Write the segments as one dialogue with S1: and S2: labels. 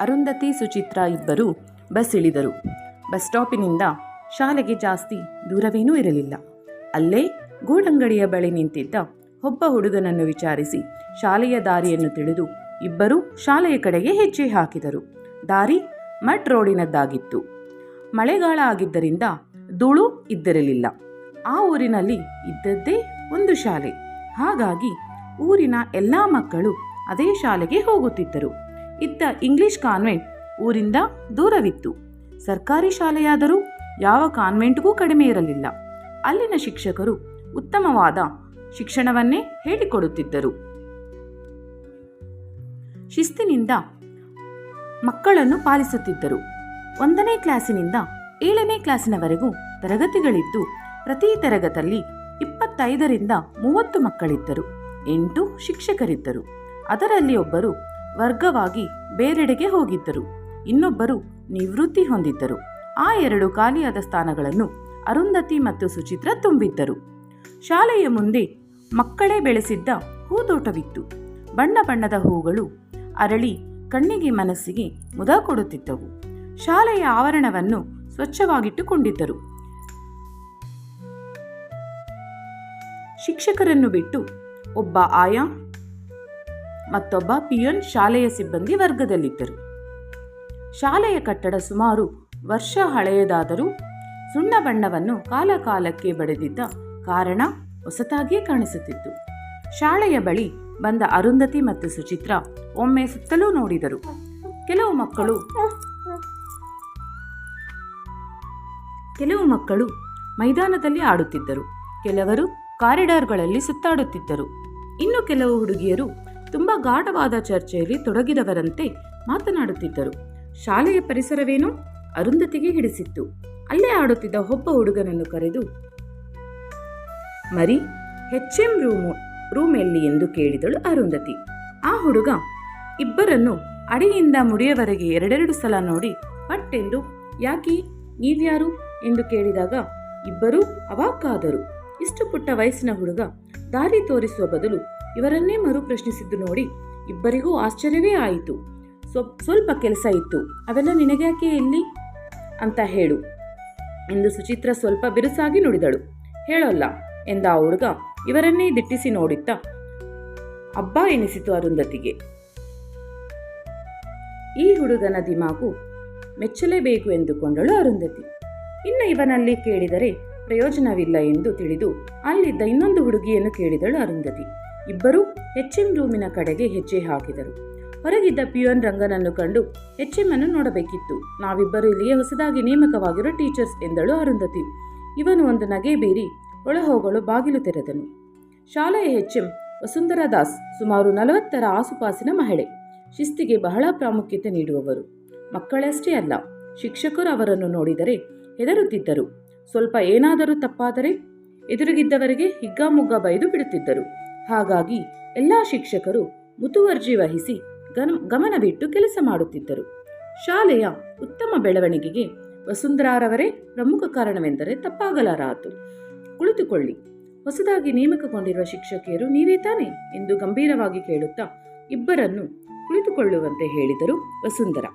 S1: ಅರುಂಧತಿ ಸುಚಿತ್ರ ಇಬ್ಬರು bus ಇಳಿದರು bus ಸ್ಟಾಪಿನಿಂದ ಶಾಲೆಗೆ ಜಾಸ್ತಿ ದೂರವೇನೂ ಇರಲಿಲ್ಲ. ಅಲ್ಲೇ ಗೂಡಂಗಡಿಯ ಬಳಿ ನಿಂತಿದ್ದ ಒಬ್ಬ ಹುಡುಗನನ್ನು ವಿಚಾರಿಸಿ ಶಾಲೆಯ ದಾರಿಯನ್ನು ತಿಳಿದು ಇಬ್ಬರು ಶಾಲೆಯ ಕಡೆಗೆ ಹೆಜ್ಜೆ ಹಾಕಿದರು. ದಾರಿ ಮಡ್ ರೋಡಿನದ್ದಾಗಿತ್ತು. ಮಳೆಗಾಲ ಆಗಿದ್ದರಿಂದ ಧೂಳು ಇದ್ದಿರಲಿಲ್ಲ. ಆ ಊರಿನಲ್ಲಿ ಇದ್ದದ್ದೇ ಒಂದು ಶಾಲೆ. ಹಾಗಾಗಿ ಊರಿನ ಎಲ್ಲ ಮಕ್ಕಳು ಅದೇ ಶಾಲೆಗೆ ಹೋಗುತ್ತಿದ್ದರು. ಇದ್ದ ಇಂಗ್ಲಿಷ್ ಕಾನ್ವೆಂಟ್ ಊರಿಂದ ದೂರವಿತ್ತು. ಸರ್ಕಾರಿ ಶಾಲೆಯಾದರೂ ಯಾವ ಕಾನ್ವೆಂಟ್ಗೂ ಕಡಿಮೆ ಇರಲಿಲ್ಲ. ಅಲ್ಲಿನ ಶಿಕ್ಷಕರು ಉತ್ತಮವಾದ ಶಿಕ್ಷಣವನ್ನೇ ಹೇಳಿಕೊಡುತ್ತಿದ್ದರು. ಶಿಸ್ತಿನಿಂದ ಮಕ್ಕಳನ್ನು ಪಾಲಿಸುತ್ತಿದ್ದರು. ಒಂದನೇ ಕ್ಲಾಸಿನಿಂದ ಏಳನೇ ಕ್ಲಾಸಿನವರೆಗೂ ತರಗತಿಗಳಿದ್ದು, ಪ್ರತಿ ತರಗತಿಯಲ್ಲಿ ಇಪ್ಪತ್ತೈದರಿಂದ ಮೂವತ್ತು ಮಕ್ಕಳಿದ್ದರು. ಎಂಟು ಶಿಕ್ಷಕರಿದ್ದರು. ಅದರಲ್ಲಿ ಒಬ್ಬರು ವರ್ಗವಾಗಿ ಬೇರೆಡೆಗೆ ಹೋಗಿದ್ದರು. ಇನ್ನೊಬ್ಬರು ನಿವೃತ್ತಿ ಹೊಂದಿದ್ದರು. ಆ ಎರಡು ಖಾಲಿಯಾದ ಸ್ಥಾನಗಳನ್ನು ಅರುಂಧತಿ ಮತ್ತು ಸುಚಿತ್ರ ತುಂಬಿದ್ದರು. ಶಾಲೆಯ ಮುಂದೆ ಮಕ್ಕಳೇ ಬೆಳೆಸಿದ್ದ ಹೂದೋಟವಿತ್ತು ಬಣ್ಣ ಬಣ್ಣದ ಹೂಗಳು ಅರಳಿ ಕಣ್ಣಿಗೆ ಮನಸ್ಸಿಗೆ ಮುದ ಕೊಡುತ್ತಿದ್ದವು. ಶಾಲೆಯ ಆವರಣವನ್ನು ಸ್ವಚ್ಛವಾಗಿಟ್ಟುಕೊಂಡಿದ್ದರು. ಶಿಕ್ಷಕರನ್ನು ಬಿಟ್ಟು ಒಬ್ಬ ಆಯಾ ಮತ್ತೊಬ್ಬ ಪಿಯೋನ್ ಶಾಲೆಯ ಸಿಬ್ಬಂದಿ ವರ್ಗದಲ್ಲಿದ್ದರು. ಶಾಲೆಯ ಕಟ್ಟಡ ಸುಮಾರು ವರ್ಷ ಹಳೆಯದಾದರೂ ಸುಣ್ಣ ಬಣ್ಣವನ್ನು ಕಾಲಕಾಲಕ್ಕೆ ಬಡೆದಿದ್ದ ಕಾರಣ ಹೊಸತಾಗಿಯೇ ಕಾಣಿಸುತ್ತಿತ್ತು. ಶಾಲೆಯ ಬಳಿ ಬಂದ ಅರುಂಧತಿ ಮತ್ತು ಸುಚಿತ್ರ ಒಮ್ಮೆ ಸುತ್ತಲೂ ನೋಡಿದರು. ಕೆಲವು ಮಕ್ಕಳು ಕೆಲವು ಮಕ್ಕಳು ಮೈದಾನದಲ್ಲಿ ಆಡುತ್ತಿದ್ದರು. ಕೆಲವರು ಕಾರಿಡಾರ್ಗಳಲ್ಲಿ ಸುತ್ತಾಡುತ್ತಿದ್ದರು. ಇನ್ನು ಕೆಲವು ಹುಡುಗಿಯರು ತುಂಬ ಗಾಢವಾದ ಚರ್ಚೆಯಲ್ಲಿ ತೊಡಗಿದವರಂತೆ ಮಾತನಾಡುತ್ತಿದ್ದರು. ಶಾಲೆಯ ಪರಿಸರವೇನೋ ಅರುಂಧತಿಗೆ ಹಿಡಿಸಿತ್ತು. ಅಲ್ಲೇ ಆಡುತ್ತಿದ್ದ ಒಬ್ಬ ಹುಡುಗನನ್ನು ಕರೆದು, ಮರಿ ಹೆಚ್ ಎಂ ರೂಮು ರೂಮ್ ಎಲ್ಲಿ ಎಂದು ಕೇಳಿದಳು ಅರುಂಧತಿ. ಆ ಹುಡುಗ ಇಬ್ಬರನ್ನು ಅಡಿಯಿಂದ ಮುಡಿಯವರೆಗೆ ಎರಡೆರಡು ಸಲ ನೋಡಿ ಪಟ್ಟೆಂದು, ಯಾಕೆ, ನೀವ್ಯಾರು? ಎಂದು ಕೇಳಿದಾಗ, ಇಬ್ಬರೂ ಅವಾಕ್ಕಾದರು. ಇಷ್ಟು ಪುಟ್ಟ ವಯಸ್ಸಿನ ಹುಡುಗ ದಾರಿ ತೋರಿಸುವ ಬದಲು ಇವರನ್ನೇ ಮರು ಪ್ರಶ್ನಿಸಿದ್ದು ನೋಡಿ. ಇಬ್ಬರಿಗೂ ಆಶ್ಚರ್ಯವೇ ಆಯಿತು. ಸ್ವ- ಸ್ವಲ್ಪ ಕೆಲಸ ಇತ್ತು. ಅವೆಲ್ಲ ನಿನಗ್ಯಾಕೆ ಇಲ್ಲಿ? ಅಂತ ಹೇಳು. ಎಂದು ಸುಚಿತ್ರ ಸ್ವಲ್ಪ ಬಿರುಸಾಗಿ ನುಡಿದಳು. ಹೇಳೋಲ್ಲ, ಎಂದ ಆ ಹುಡುಗ, ಇವರನ್ನೇ ದಿಟ್ಟಿಸಿ ನೋಡಿತ್ತ? ಅಬ್ಬ ಎನಿಸಿತು ಅರುಂಧತಿಗೆ. ಈ ಹುಡುಗನ ದಿಮಾಗು ಮೆಚ್ಚಲೇಬೇಕು ಎಂದುಕೊಂಡಳು ಅರುಂಧತಿ. ಇನ್ನು ಇವನಲ್ಲಿ ಕೇಳಿದರೆ ಪ್ರಯೋಜನವಿಲ್ಲ ಎಂದು ತಿಳಿದು ಅಲ್ಲಿದ್ದ ಇನ್ನೊಂದು ಹುಡುಗಿಯನ್ನು ಕೇಳಿದಳು ಅರುಂಧತಿ. ಇಬ್ಬರೂ ಎಚ್ ಎಂ ರೂಮಿನ ಕಡೆಗೆ ಹೆಜ್ಜೆ ಹಾಕಿದರು. ಹೊರಗಿದ್ದ ಪಿಯೋನ್ ರಂಗನನ್ನು ಕಂಡು ಎಚ್ ಎಂ ಅನ್ನು ನೋಡಬೇಕಿತ್ತು. ನಾವಿಬ್ಬರು ಇಲ್ಲಿಯೇ ಹೊಸದಾಗಿ ನೇಮಕವಾಗಿರೋ ಟೀಚರ್ಸ್ ಎಂದಳು ಅರುಂಧತಿ. ಇವನು ಒಂದು ನಗೆ ಬೀರಿ ಒಳಹೋಗಲು ಬಾಗಿಲು ತೆರೆದನು. ಶಾಲೆಯ ಎಚ್ ಎಂ ವಸುಂಧರಾ ದಾಸ್ ಸುಮಾರು ನಲವತ್ತರ ಆಸುಪಾಸಿನ ಮಹಿಳೆ. ಶಿಸ್ತಿಗೆ ಬಹಳ ಪ್ರಾಮುಖ್ಯತೆ ನೀಡುವವರು. ಮಕ್ಕಳಷ್ಟೇ ಅಲ್ಲ, ಶಿಕ್ಷಕರು ಅವರನ್ನು ನೋಡಿದರೆ ಹೆದರುತ್ತಿದ್ದರು. ಸ್ವಲ್ಪ ಏನಾದರೂ ತಪ್ಪಾದರೆ ಎದುರುಗಿದ್ದವರಿಗೆ ಹಿಗ್ಗಾಮುಗ್ಗ ಬೈದು ಬಿಡುತ್ತಿದ್ದರು. ಹಾಗಾಗಿ ಎಲ್ಲ ಶಿಕ್ಷಕರು ಮುತುವರ್ಜಿ ವಹಿಸಿ ಗಮನ ಬಿಟ್ಟು ಕೆಲಸ ಮಾಡುತ್ತಿದ್ದರು. ಶಾಲೆಯ ಉತ್ತಮ ಬೆಳವಣಿಗೆಗೆ ವಸುಂಧರಾರವರೇ ಪ್ರಮುಖ ಕಾರಣವೆಂದರೆ ತಪ್ಪಾಗಲಾರಾತು. ಕುಳಿತುಕೊಳ್ಳಿ. ಹೊಸದಾಗಿ ನೇಮಕಗೊಂಡಿರುವ ಶಿಕ್ಷಕಿಯರು ನೀವೇ ತಾನೆ ಎಂದು ಗಂಭೀರವಾಗಿ ಕೇಳುತ್ತಾ ಇಬ್ಬರನ್ನು ಕುಳಿತುಕೊಳ್ಳುವಂತೆ ಹೇಳಿದರು ವಸುಂಧರ.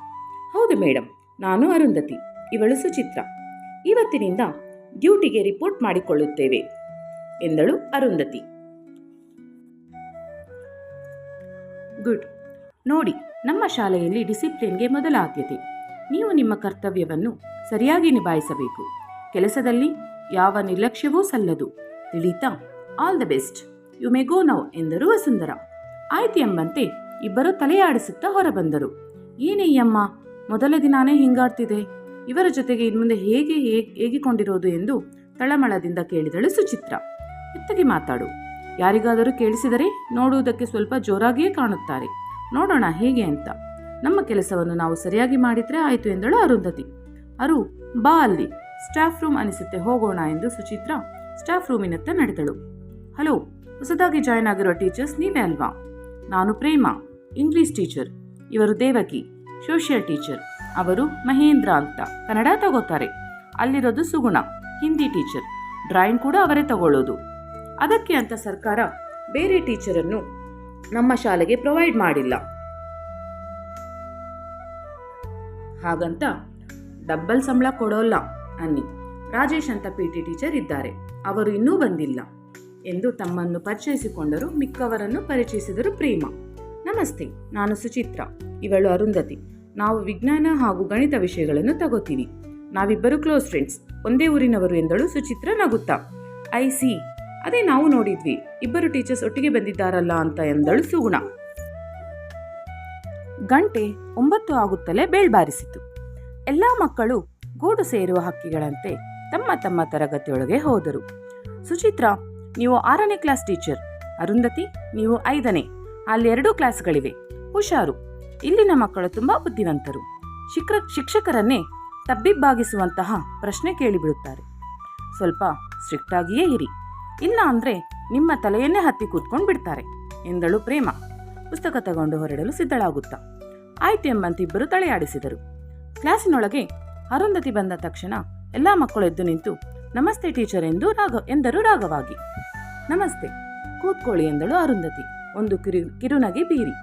S1: ಹೌದು ಮೇಡಮ್ ನಾನು ಅರುಂಧತಿ, ಇವಳು ಸುಚಿತ್ರ. ಇವತ್ತಿನಿಂದ ಡ್ಯೂಟಿಗೆ ರಿಪೋರ್ಟ್ ಮಾಡಿಕೊಳ್ಳುತ್ತೇವೆ, ಎಂದಳು ಅರುಂಧತಿ. ಗುಡ್. ನೋಡಿ, ನಮ್ಮ ಶಾಲೆಯಲ್ಲಿ ಡಿಸಿಪ್ಲಿನ್ಗೆ ಮೊದಲ ಆದ್ಯತೆ. ನೀವು ನಿಮ್ಮ ಕರ್ತವ್ಯವನ್ನು ಸರಿಯಾಗಿ ನಿಭಾಯಿಸಬೇಕು. ಕೆಲಸದಲ್ಲಿ ಯಾವ ನಿರ್ಲಕ್ಷ್ಯವೂ ಸಲ್ಲದು. ತಿಳಿತಾ, all the best. You may go now ಎಂದರು ವಸುಂಧರ. ಆಯ್ತು ಎಂಬಂತೆ ಇಬ್ಬರು ತಲೆಯಾಡಿಸುತ್ತಾ ಹೊರಬಂದರು. ಏನೇ ಅಮ್ಮ, ಮೊದಲ ದಿನಾನೇ ಹಿಂಗಾಡ್ತಿದೆ. ಇವರ ಜೊತೆಗೆ ಇನ್ಮುಂದೆ ಹೇಗೆ ಹೇಗೆ ಹೇಗಿಕೊಂಡಿರೋದು ಎಂದು ತಳಮಳದಿಂದ ಕೇಳಿದಳು ಸುಚಿತ್ರ. ಎತ್ತಗೆ ಮಾತಾಡು. ಯಾರಿಗಾದರೂ ಕೇಳಿಸಿದರೆ ನೋಡುವುದಕ್ಕೆ ಸ್ವಲ್ಪ ಜೋರಾಗಿಯೇ ಕಾಣುತ್ತಾರೆ. ನೋಡೋಣ ಹೇಗೆ ಅಂತ. ನಮ್ಮ ಕೆಲಸವನ್ನು ನಾವು ಸರಿಯಾಗಿ ಮಾಡಿದ್ರೆ ಆಯಿತು ಎಂದಳು ಅರುಂಧತಿ. ಅರು, ಬಾ ಅಲ್ಲಿ. ಸ್ಟಾಫ್ ರೂಮ್ ಅನಿಸುತ್ತೆ, ಹೋಗೋಣ ಎಂದು ಸುಚಿತ್ರ ಸ್ಟಾಫ್ ರೂಮಿನತ್ತ ನಡೆದಳು. ಹಲೋ, ಹೊಸದಾಗಿ ಜಾಯ್ನ್ ಆಗಿರೋ ಟೀಚರ್ಸ್ ನೀವೇ ಅಲ್ವಾ? ನಾನು ಪ್ರೇಮ, ಇಂಗ್ಲಿಷ್ ಟೀಚರ್. ಇವರು ದೇವಕಿ, ಸೋಷಿಯಲ್ ಟೀಚರ್. ಅವರು ಮಹೇಂದ್ರ ಅಂತ. ಕನ್ನಡ ತಗೋತಾರೆ. ಅಲ್ಲಿರೋದು ಸುಗುಣ, ಹಿಂದಿ ಟೀಚರ್. ಡ್ರಾಯಿಂಗ್ ಕೂಡ ಅವರೇ ತಗೊಳ್ಳೋದು. ಅದಕ್ಕೆ ಅಂತ ಸರ್ಕಾರ ಬೇರೆ ಟೀಚರನ್ನು ನಮ್ಮ ಶಾಲೆಗೆ ಪ್ರೊವೈಡ್ ಮಾಡಿಲ್ಲ. ಹಾಗಂತ ಡಬ್ಬಲ್ ಸಂಬಳ ಕೊಡೋಲ್ಲ ಅನ್ನಿ ರಾಜೇಶ್ ಅಂತ ಪಿ ಟಿ ಟೀಚರ್ ಇದ್ದಾರೆ. ಅವರು ಇನ್ನೂ ಬಂದಿಲ್ಲ ಎಂದು ತಮ್ಮನ್ನು ಪರಿಚಯಿಸಿಕೊಂಡರು ಮಿಕ್ಕವರನ್ನು ಪರಿಚಯಿಸಿದರು ಪ್ರೇಮ. ನಮಸ್ತೆ, ನಾನು ಸುಚಿತ್ರ. ಇವಳು ಅರುಂಧತಿ. ನಾವು ವಿಜ್ಞಾನ ಹಾಗೂ ಗಣಿತ ವಿಷಯಗಳನ್ನು ತಗೋತೀವಿ. ನಾವಿಬ್ಬರು ಕ್ಲೋಸ್ ಫ್ರೆಂಡ್ಸ್ ಒಂದೇ ಊರಿನವರು ಎಂದಳು ಸುಚಿತ್ರ ನಗುತ್ತಾ. ಐ ಸಿ ಅದೇ ನಾವು ನೋಡಿದ್ವಿ. ಇಬ್ಬರು ಟೀಚರ್ಸ್ ಒಟ್ಟಿಗೆ ಬಂದಿದ್ದಾರಲ್ಲ ಅಂತ ಎಂದಳು ಸುಗುಣ. ಗಂಟೆ ಒಂಬತ್ತು ಆಗುತ್ತಲೇ ಬೇಳ್ಬಾರಿಸಿತು ಎಲ್ಲ ಮಕ್ಕಳು ಗೂಡು ಸೇರುವ ಹಕ್ಕಿಗಳಂತೆ ತಮ್ಮ ತಮ್ಮ ತರಗತಿಯೊಳಗೆ ಹೋದರು. ಸುಚಿತ್ರ, ನೀವು ಆರನೇ ಕ್ಲಾಸ್ ಟೀಚರ್. ಅರುಂಧತಿ, ನೀವು ಐದನೇ. ಅಲ್ಲಿ ಎರಡೂ ಕ್ಲಾಸ್ಗಳಿವೆ. ಹುಷಾರು. ಇಲ್ಲಿನ ಮಕ್ಕಳು ತುಂಬಾ ಬುದ್ಧಿವಂತರು. ಶಿಕ್ರ, ಶಿಕ್ಷಕರನ್ನೇ ತಬ್ಬಿಬ್ಬಾಗಿಸುವಂತಹ ಪ್ರಶ್ನೆ ಕೇಳಿಬಿಡುತ್ತಾರೆ. ಸ್ವಲ್ಪ ಸ್ಟ್ರಿಕ್ಟ್ ಆಗಿಯೇ ಇರಿ. ಇಲ್ಲ ಅಂದ್ರೆ ನಿಮ್ಮ ತಲೆಯನ್ನೇ ಹತ್ತಿ ಕೂತ್ಕೊಂಡು ಬಿಡ್ತಾರೆ, ಎಂದಳು ಪ್ರೇಮ. ಪುಸ್ತಕ ತಗೊಂಡು ಹೊರಡಲು ಸಿದ್ಧಳಾಗುತ್ತಾ. ಆಯ್ತು ಎಂಬಂತಿಬ್ಬರು ತಲೆಯಾಡಿಸಿದರು. ಕ್ಲಾಸಿನೊಳಗೆ ಅರುಂಧತಿ ಬಂದ ತಕ್ಷಣ ಎಲ್ಲ ಮಕ್ಕಳು ಎದ್ದು ನಿಂತು, ನಮಸ್ತೆ ಟೀಚರ್ ಎಂದು ರಾಘ ಎಂದರು ರಾಗವಾಗಿ ನಮಸ್ತೆ, ಕೂತ್ಕೊಳ್ಳಿ ಎಂದಳು ಅರುಂಧತಿ. ಒಂದು ಕಿರು, ಕಿರುನಗೆ ಬೀರಿ.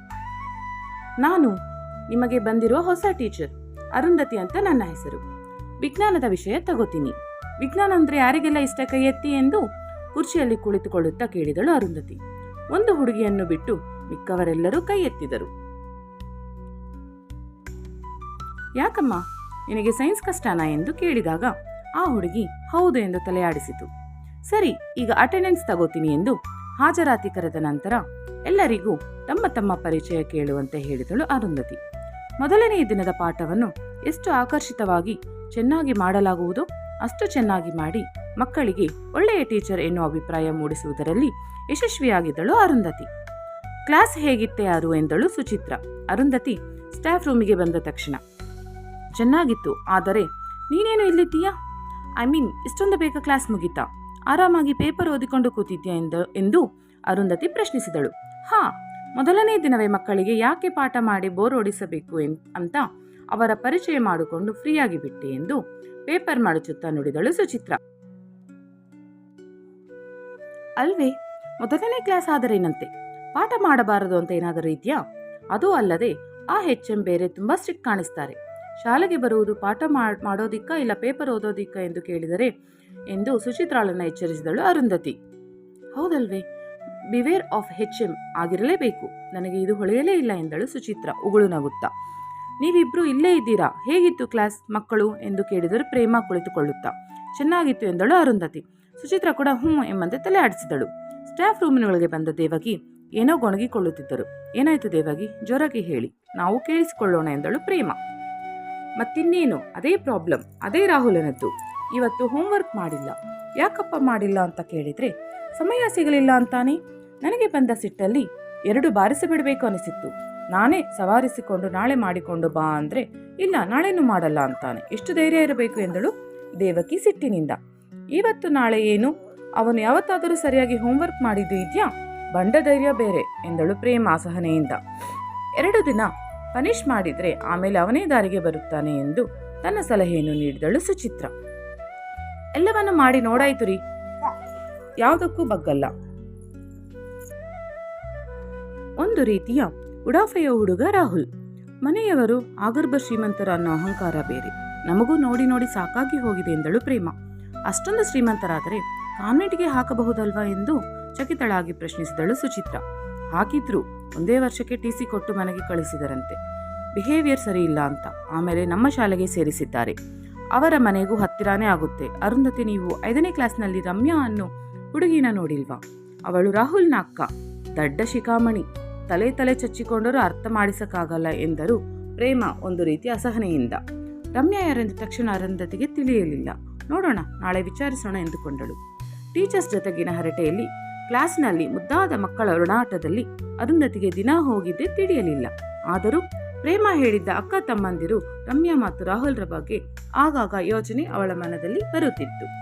S1: ನಾನು ನಿಮಗೆ ಬಂದಿರುವ ಹೊಸ ಟೀಚರ್, ಅರುಂಧತಿ ಅಂತ ನನ್ನ ಹೆಸರು. ವಿಜ್ಞಾನದ ವಿಷಯ ತಗೋತೀನಿ. ವಿಜ್ಞಾನ ಅಂದ್ರೆ ಯಾರಿಗೆಲ್ಲ ಇಷ್ಟ ಕೈ ಎತ್ತಿ ಎಂದು ಕುರ್ಚಿಯಲ್ಲಿ ಕುಳಿತುಕೊಳ್ಳುತ್ತಾ ಕೇಳಿದಳು ಅರುಂಧತಿ. ಒಂದು ಹುಡುಗಿಯನ್ನು ಬಿಟ್ಟು ಮಿಕ್ಕವರೆಲ್ಲರೂ ಕೈ ಎತ್ತಿದರು. ಯಾಕಮ್ಮ, ನಿನಗೆ ಸೈನ್ಸ್ ಕಷ್ಟನಾ ಎಂದು ಕೇಳಿದಾಗ ಆ ಹುಡುಗಿ ಹೌದು ಎಂದು ತಲೆಯಾಡಿಸಿತು. ಸರಿ, ಈಗ ಅಟೆಂಡೆನ್ಸ್ ತಗೋತೀನಿ ಎಂದು ಹಾಜರಾತಿ ಕರೆದ ನಂತರ ಎಲ್ಲರಿಗೂ ತಮ್ಮ ತಮ್ಮ ಪರಿಚಯ ಕೇಳುವಂತೆ ಹೇಳಿದಳು ಅರುಂಧತಿ. ಮೊದಲನೆಯ ದಿನದ ಪಾಠವನ್ನು ಎಷ್ಟು ಆಕರ್ಷಿತವಾಗಿ ಚೆನ್ನಾಗಿ ಮಾಡಲಾಗುವುದೋ? ಅಷ್ಟು ಚೆನ್ನಾಗಿ ಮಾಡಿ ಮಕ್ಕಳಿಗೆ ಒಳ್ಳೆಯ ಟೀಚರ್ ಎನ್ನುವ ಅಭಿಪ್ರಾಯ ಮೂಡಿಸುವುದರಲ್ಲಿ ಯಶಸ್ವಿಯಾಗಿದ್ದಳು ಅರುಂಧತಿ. ಕ್ಲಾಸ್ ಹೇಗಿತ್ತೆ ಯಾರು ಎಂದಳು ಸುಚಿತ್ರ. ಅರುಂಧತಿ ಸ್ಟಾಫ್ ರೂಮಿಗೆ ಬಂದ ತಕ್ಷಣ. ಚೆನ್ನಾಗಿತ್ತು, ಆದರೆ ನೀನೇನು ಇಲ್ಲಿದ್ದೀಯಾ? ಐ ಮೀನ್, ಇಷ್ಟೊಂದು ಬೇಗ ಕ್ಲಾಸ್ ಮುಗೀತಾ? ಆರಾಮಾಗಿ ಪೇಪರ್ ಓದಿಕೊಂಡು ಕೂತಿದ್ಯಾ ಎಂದು ಎಂದು ಅರುಂಧತಿ ಪ್ರಶ್ನಿಸಿದಳು. ಹಾ, ಮೊದಲನೇ ದಿನವೇ ಮಕ್ಕಳಿಗೆ ಯಾಕೆ ಪಾಠ ಮಾಡಿ ಬೋರ್ ಓಡಿಸಬೇಕು ಅಂತ ಅವರ ಪರಿಚಯ ಮಾಡಿಕೊಂಡು ಫ್ರೀಯಾಗಿ ಬಿಟ್ಟೆ ಎಂದು ಪೇಪರ್ ಮಡಚುತ್ತಾ ನುಡಿದಳು ಸುಚಿತ್ರ. ಅಲ್ವೇ, ಮೊದಲನೇ ಕ್ಲಾಸ್ ಆದರೇನಂತೆ? ಪಾಠ ಮಾಡಬಾರದು ಅಂತ ಏನಾದರೂ ಇದೆಯಾ? ಅದೂ ಅಲ್ಲದೆ ಆ ಹೆಚ್ ಎಂ ಬೇರೆ ತುಂಬಾ ಸ್ಟ್ರಿಕ್ಟ್ ಕಾಣಿಸ್ತಾರೆ. ಶಾಲೆಗೆ ಬರುವುದು ಪಾಠ ಮಾಡ್- ಮಾಡೋದಿಕ್ಕ ಇಲ್ಲ ಪೇಪರ್ ಓದೋದಿಕ್ಕ ಎಂದು ಕೇಳಿದರೆ ಎಂದು ಸುಚಿತ್ರಾಳನ್ನು ಎಚ್ಚರಿಸಿದಳು ಅರುಂಧತಿ. ಹೌದಲ್ವೇ ಬಿವೇರ್ ಆಫ್ ಹೆಚ್ ಎಂ ಆಗಿರಲೇಬೇಕು. ನನಗೆ ಇದು ಹೊಳೆಯಲೇ ಇಲ್ಲ ಎಂದಳು ಸುಚಿತ್ರ ಉಗುಳು ನಗುತ್ತಾ. ನೀವಿಬ್ರು ಇಲ್ಲೇ ಇದ್ದೀರಾ? ಹೇಗಿತ್ತು ಕ್ಲಾಸ್ ಮಕ್ಕಳು ಎಂದು ಕೇಳಿದರು ಪ್ರೇಮ ಕುಳಿತುಕೊಳ್ಳುತ್ತಾ. ಚೆನ್ನಾಗಿತ್ತು ಎಂದಳು ಅರುಂಧತಿ. ಸುಚಿತ್ರ ಕೂಡ ಹ್ಞೂ ಎಂಬಂತೆ ತಲೆ ಆಡಿಸಿದಳು. ಸ್ಟಾಫ್ ರೂಮಿನೊಳಗೆ ಬಂದ ದೇವಗಿ ಏನೋ ಗೊಣಗಿಕೊಳ್ಳುತ್ತಿದ್ದರು. ಏನಾಯಿತು ದೇವಗಿ ಜೋರಾಗಿ ಹೇಳಿ. ನಾವು ಕೇಳಿಸಿಕೊಳ್ಳೋಣ ಎಂದಳು ಪ್ರೇಮ. ಮತ್ತಿನ್ನೇನು? ಅದೇ ಪ್ರಾಬ್ಲಮ್. ಅದೇ ರಾಹುಲನದ್ದು. ಇವತ್ತು ಹೋಮ್ವರ್ಕ್ ಮಾಡಿಲ್ಲ. ಯಾಕಪ್ಪ ಮಾಡಿಲ್ಲ ಅಂತ ಕೇಳಿದ್ರೆ, ಸಮಯ ಸಿಗಲಿಲ್ಲ ಅಂತಾನೆ? ನನಗೆ ಬಂದ ಸಿಟ್ಟಲ್ಲಿ ಎರಡು ಬಾರಿಸಿ ಬಿಡಬೇಕು ಅನಿಸಿತ್ತು. ನಾನೇ ಸವಾರಿಸಿಕೊಂಡು ನಾಳೆ ಮಾಡಿಕೊಂಡು ಬಾ ಅಂದ್ರೆ, ಇಲ್ಲ, ನಾಳೆನೂ ಮಾಡಲ್ಲ ಅಂತಾನೆ. ಎಷ್ಟು ಧೈರ್ಯ ಇರಬೇಕು ಎಂದಳು ದೇವಕಿ ಸಿಟ್ಟಿನಿಂದ. ಇವತ್ತು ನಾಳೆ ಏನು? ಅವನು ಯಾವತ್ತಾದರೂ ಸರಿಯಾಗಿ ಹೋಮ್ವರ್ಕ್ ಮಾಡಿದ್ದು ಇದೆಯಾ? ಬಂಡ ಧೈರ್ಯ ಬೇರೆ, ಎಂದಳು ಪ್ರೇಮ ಅಸಹನೆಯಿಂದ. ಎರಡು ದಿನ ಪನಿಷ್ ಮಾಡಿದ್ರೆ ಆಮೇಲೆ ಅವನೇ ದಾರಿಗೆ ಬರುತ್ತಾನೆ ಎಂದು ತನ್ನ ಸಲಹೆಯನ್ನು ನೀಡಿದಳು ಸುಚಿತ್ರ. ಎಲ್ಲವನ್ನು ಮಾಡಿ ನೋಡಾಯ್ತು ರೀ. ಯಾವುದಕ್ಕೂ ಬಗ್ಗಲ್ಲ. ಒಂದು ರೀತಿಯ ಉಡಾಫೆಯ ಹುಡುಗ ರಾಹುಲ್. ಮನೆಯವರು ಆಗರ್ಭ ಶ್ರೀಮಂತರ ಅನ್ನೋ ಅಹಂಕಾರ ಬೇರೆ. ನಮಗೂ ನೋಡಿ ನೋಡಿ ಸಾಕಾಗಿ ಹೋಗಿದೆ ಎಂದಳು ಪ್ರೇಮ. ಅಷ್ಟೊಂದು ಶ್ರೀಮಂತರಾದರೆ ಕಾನ್ವೆಂಟ್ಗೆ ಹಾಕಬಹುದಲ್ವಾ ಎಂದು ಚಕಿತಳಾಗಿ ಪ್ರಶ್ನಿಸಿದಳು ಸುಚಿತ್ರ. ಹಾಕಿದ್ರು ಒಂದೇ ವರ್ಷಕ್ಕೆ ಟಿ ಸಿ ಕೊಟ್ಟು ಮನೆಗೆ ಕಳಿಸಿದರಂತೆ. ಬಿಹೇವಿಯರ್ ಸರಿ ಇಲ್ಲ ಅಂತ. ಆಮೇಲೆ ನಮ್ಮ ಶಾಲೆಗೆ ಸೇರಿಸಿದ್ದಾರೆ. ಅವರ ಮನೆಗೂ ಹತ್ತಿರಾನೇ ಆಗುತ್ತೆ. ಅರುಂಧತಿ, ನೀವು ಐದನೇ ಕ್ಲಾಸ್ನಲ್ಲಿ ರಮ್ಯಾ ಅನ್ನೋ ಹುಡುಗಿನ ನೋಡಿಲ್ವಾ? ಅವಳು ರಾಹುಲ್ನ ಅಕ್ಕ. ದಡ್ಡ ಶಿಖಾಮಣಿ. ತಲೆ ತಲೆ ಚಚ್ಚಿಕೊಂಡರೂ ಅರ್ಥ ಮಾಡಿಸಕ್ಕಾಗಲ್ಲ ಎಂದರು ಪ್ರೇಮ ಒಂದು ರೀತಿ ಅಸಹನೆಯಿಂದ. ರಮ್ಯಾ ಯಾರೆಂದು ತಕ್ಷಣ ಅರಂಧತೆಗೆ ತಿಳಿಯಲಿಲ್ಲ. ನೋಡೋಣ, ನಾಳೆ ವಿಚಾರಿಸೋಣ ಎಂದುಕೊಂಡಳು. ಟೀಚರ್ಸ್ ಜೊತೆಗಿನ ಹರಟೆಯಲ್ಲಿ ಕ್ಲಾಸ್ನಲ್ಲಿ ಮುದ್ದಾದ ಮಕ್ಕಳ ಋಣಾಟದಲ್ಲಿ ಅರುಂಧತಿಗೆ ದಿನ ಹೋಗಿದ್ದೇ ತಿಳಿಯಲಿಲ್ಲ. ಆದರೂ ಪ್ರೇಮ ಹೇಳಿದ್ದ ಅಕ್ಕ ತಮ್ಮಂದಿರು ರಮ್ಯಾ ಮತ್ತು ರಾಹುಲ್ರ ಬಗ್ಗೆ ಆಗಾಗ ಯೋಚನೆ ಅವಳ ಮನದಲ್ಲಿ ಬರುತ್ತಿತ್ತು.